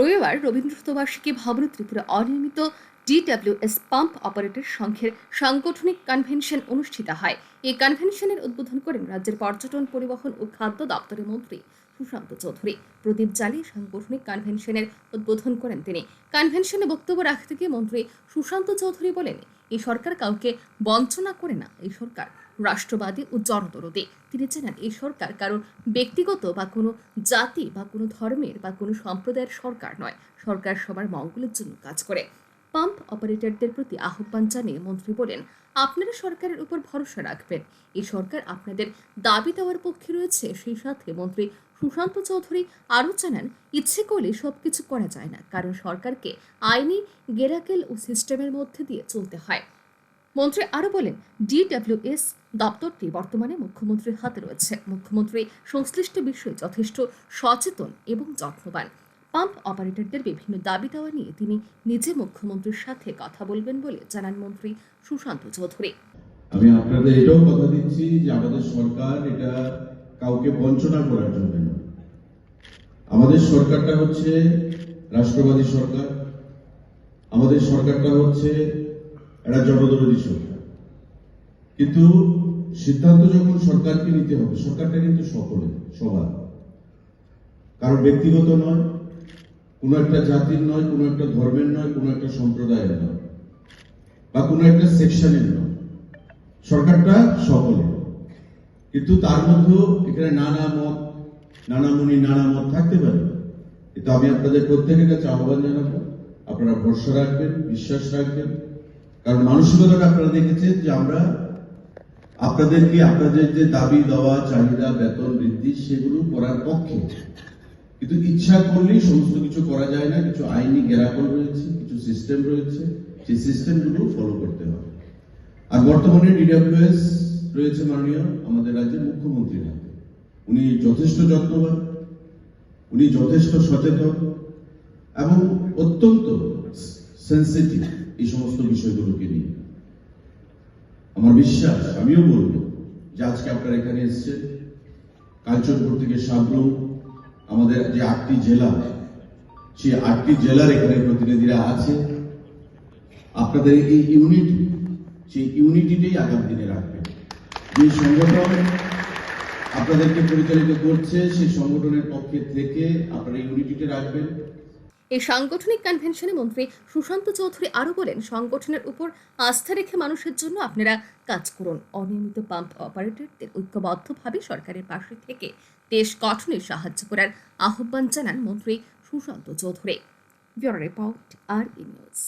রবিবার রবীন্দ্র শতবার্ষিকী ভবন ত্রিপুরা অনিয়মিত ডিডব্লিউএস পাম্প অপারেটর সংঘের সাংগঠনিক কনভেনশন অনুষ্ঠিত হয়। এই কনভেনশনের উদ্বোধন করেন রাজ্যের পর্যটন, পরিবহন ও খাদ্য দপ্তরের মন্ত্রী সুশান্ত চৌধুরী। প্রদীপ জ্বালিয়ে সাংগঠনিক কনভেনশনের উদ্বোধন করেন তিনি। কনভেনশনে বক্তব্য রাখতে গিয়ে মন্ত্রী সুশান্ত চৌধুরী বলেন, এই সরকার কাউকে বঞ্চনা করে না, এই সরকার রাষ্ট্রবাদী ও জনদরদী। তিনি জানান এই সরকার কারোর ব্যক্তিগত বা কোনো জাতি বা কোনো ধর্মের বা কোনো সম্প্রদায়ের সরকার নয়। সরকার সবার মঙ্গলের জন্য কাজ করে। পাম্প অপারেটরদের প্রতি আহ্বান জানিয়ে মন্ত্রী বলেন, আপনারা সরকারের উপর ভরসা রাখবেন। এই সরকার আপনাদের দাবি দেওয়ার পক্ষে রয়েছে। সেই সাথে মন্ত্রী সুশান্ত চৌধুরী আরও জানান, ইচ্ছে করলে সব কিছু করা যায় না। কারণ সরকারকে আইনি গেরাকেল ও সিস্টেমের মধ্যে দিয়ে চলতে হয়। মন্ত্রী আরও বলেন ডিডব্লিউএস দপ্তরটি বর্তমানে মুখ্যমন্ত্রীর হাতে রয়েছে। মুখ্যমন্ত্রী সংশ্লিষ্ট বিষয়ে যথেষ্ট সচেতন এবং যত্নবান। পাম্প অপারেটরদের বিভিন্ন দাবি দেওয়া নিয়ে তিনি নিজে মুখ্যমন্ত্রীর সাথে কথা বলবেন বলে জানান মন্ত্রী সুশান্ত চৌধুরী। আমি আপনাদের এটাও কথা দিচ্ছি যে আমাদের সরকার এটা কাউকে বঞ্চনা করার জন্য আমাদের সরকারটা হচ্ছে রাষ্ট্রবাদী সরকার। আমাদের সরকারটা হচ্ছে একটা জনদরদী সরকার। কিন্তু সিদ্ধান্ত যখন সরকারকে নিতে হবে, সরকারটা কিন্তু সকলে, সবার। কারণ ব্যক্তিগত নয়, কোনো একটা জাতির নয়, কোনো একটা ধর্মের নয়, কোনো একটা সম্প্রদায়ের নয়, বা কোনো একটা সেকশনের নয়। সরকারটা সকলে। কিন্তু তার মধ্যেও এখানে নানা মত, নানা মুনি নানা মত থাকতে পারে। কিন্তু আমি আপনাদের প্রত্যেকের কাছে আহ্বান জানাব, আপনারা ভরসা রাখবেন, বিশ্বাস রাখবেন কারণ মানসিকতাটা আপনারা দেখেছেন যে আমরা আপনাদেরকে আপনাদের যে দাবি দেওয়া, চাহিদা, বেতন, বৃদ্ধি, সেগুলো করার পক্ষে। কিন্তু ইচ্ছা করলেই সমস্ত কিছু করা যায় না, কিছু আইনি গেরাকল রয়েছে, কিছু সিস্টেম রয়েছে, সেই সিস্টেমগুলো ফলো করতে হবে। আর বর্তমানে ডিডব্লিউএস রয়েছে মাননীয় আমাদের রাজ্যের মুখ্যমন্ত্রীর হাতে উনি যথেষ্ট যত্নবান, উনি যথেষ্ট সচেতন এবং অত্যন্ত সেন্সিটিভ এই সমস্ত বিষয়গুলোকে নিয়ে। আমার বিশ্বাস, আমিও বলব যে আজকে আপনারা এখানে এসছেন, কাঞ্চনপুর থেকে সাবরুম আমাদের যে আটটি জেলা, সেই আটটি জেলার এখানে প্রতিনিধিরা আছে। আপনাদের এই ইউনিট, সেই ইউনিটিটাই আগামী দিনে রাখবেন। যে সংগঠন আপনাদেরকে পরিচালিত করছে, সেই সংগঠনের পক্ষে থেকে আপনারা ইউনিটিটা রাখবেন। এই সাংগঠনিক কনভেনশনে মন্ত্রী সুশান্ত চৌধুরী আরও বলেন, সংগঠনের উপর আস্থা রেখে মানুষের জন্য আপনারা কাজ করুন। অনিয়মিত পাম্প অপারেটরদের ঐক্যবদ্ধভাবে সরকারের পাশে থেকে দেশ গঠনে সাহায্য করার আহ্বান জানান মন্ত্রী সুশান্ত চৌধুরী। রিপোর্ট, আর নিউজ।